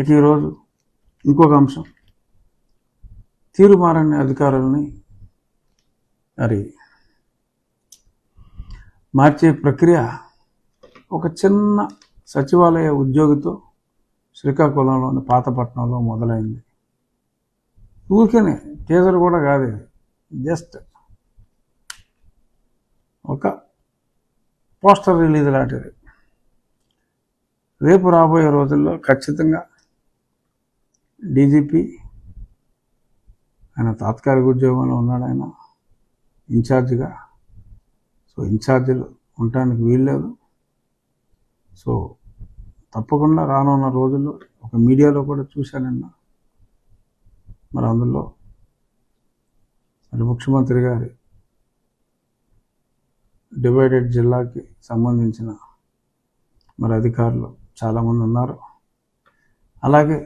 ఇక ఈరోజు ఇంకొక అంశం. తీరుమారని అధికారులని మరి మార్చే ప్రక్రియ ఒక చిన్న సచివాలయ ఉద్యోగితో శ్రీకాకుళంలోని పాతపట్నంలో మొదలైంది. ఊరికనే టీజర్ కూడా కాదు జస్ట్ ఒక పోస్టర్ రిలీజ్ లాంటిది. రేపు రాబోయే రోజుల్లో ఖచ్చితంగా డీజీపీ ఆయన తాత్కాలిక ఉద్యోగంలో ఉన్నాడు ఆయన ఇన్ఛార్జిగా. సో ఇన్ఛార్జీలు ఉండటానికి వీల్లేదు. సో తప్పకుండా రానున్న రోజుల్లో ఒక మీడియాలో కూడా చూశానన్న మరి అందులో మరి ముఖ్యమంత్రి గారి డివైడెడ్ జిల్లాకి సంబంధించిన మరి అధికారులు చాలామంది ఉన్నారు. అలాగే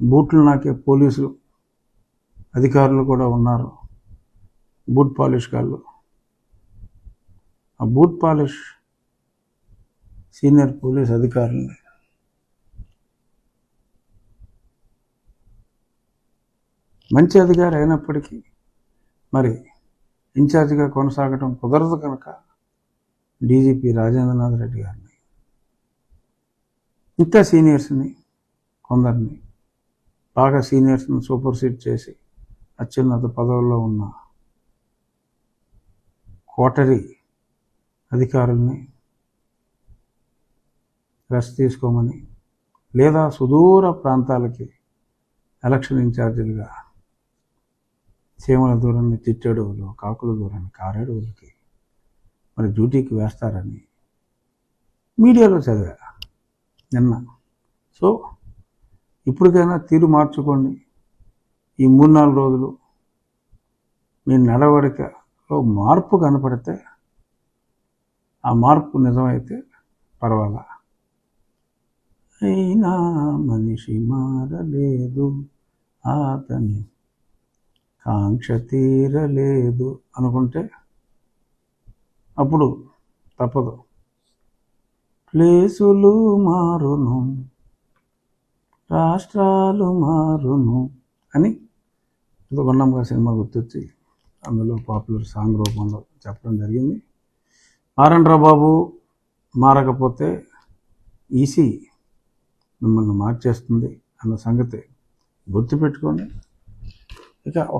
బూట్లు నాకే పోలీసులు అధికారులు కూడా ఉన్నారు. బూట్ పాలిష్ కాళ్ళు ఆ బూట్ పాలిష్ సీనియర్ పోలీస్ అధికారులని మంచి అధికారి అయినప్పటికీ మరి ఇన్ఛార్జిగా కొనసాగడం కుదరదు కనుక డీజీపీ రాజేంద్రనాథ్ రెడ్డి గారిని ఇంకా సీనియర్స్ని కొందరిని బాగా సీనియర్స్ని సూపర్సీడ్ చేసి అత్యున్నత పదవుల్లో ఉన్న కోటరీ అధికారుల్ని రెస్ట్ తీసుకోమని లేదా సుదూర ప్రాంతాలకి ఎలక్షన్ ఇన్ఛార్జీలుగా చీమల దూరాన్ని తిట్టేడువులు కాకుల దూరాన్ని కారేడువులకి మరి డ్యూటీకి వేస్తారని మీడియాలో చదివా నిన్న. సో ఇప్పటికైనా తీరు మార్చుకోండి. ఈ మూడు నాలుగు రోజులు మీ నడవడికలో మార్పు కనపడితే ఆ మార్పు నిజమైతే పర్వాలా? అయినా మనిషి మారలేదు అతని కాంక్ష తీరలేదు అనుకుంటే అప్పుడు తప్పదు. ప్లేసులు మారును. రాష్ట్రాలు మారును అని ఇది గుండంగా సినిమా గుర్తొచ్చి అందులో పాపులర్ సాంగ్ రూపంలో చెప్పడం జరిగింది. మారండ్రా బాబు మారకపోతే ఈసీ మిమ్మల్ని మార్చేస్తుంది అన్న సంగతి గుర్తుపెట్టుకొని ఇక ఒక